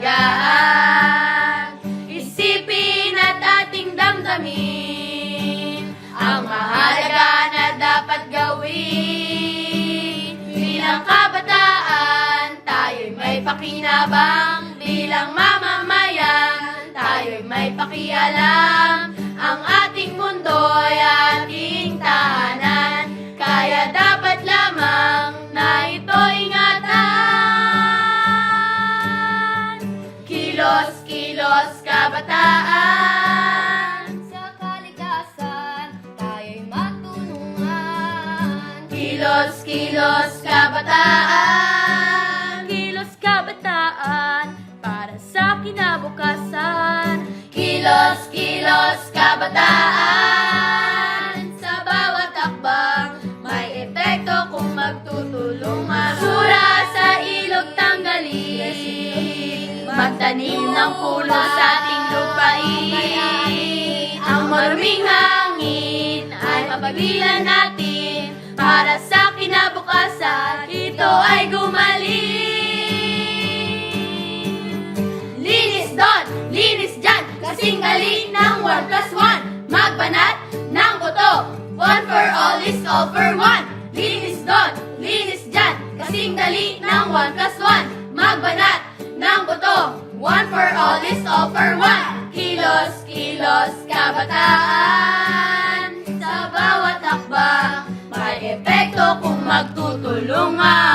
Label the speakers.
Speaker 1: kahalagahan Isipin at ating damdamin Ang mahalaga na dapat gawin. Bilang kabataan, tayo'y may pakinabang. Bilang mamamayan, tayo'y may pakialam. Ang ating mundo ay ating tahanan. Kaya dapat Kilos, kabataan. Sa kalikasan, tayo'y matulungan. Kilos, kilos, kabataan. Kilos, kabataan Para sa kinabukasan. Kilos, kilos, kabataan. Sa bawat akbang May epekto kung magtutulungan Magtanim ng puno sa ating lupain. Ang maruming hangin ay mapagilan natin Para sa kinabukasan ito ay gumaling. Linis doon, linis dyan Kasing galing ng 1 plus 1 Magbanat ng buto One for all is all for one. Linis doon, linis dyan Kasing dali ng 1 plus 1 Magbanat ng buto One for all is all for one. Kilos, kilos, kabataan. Sa bawat hakbang May epekto kung magtutulungan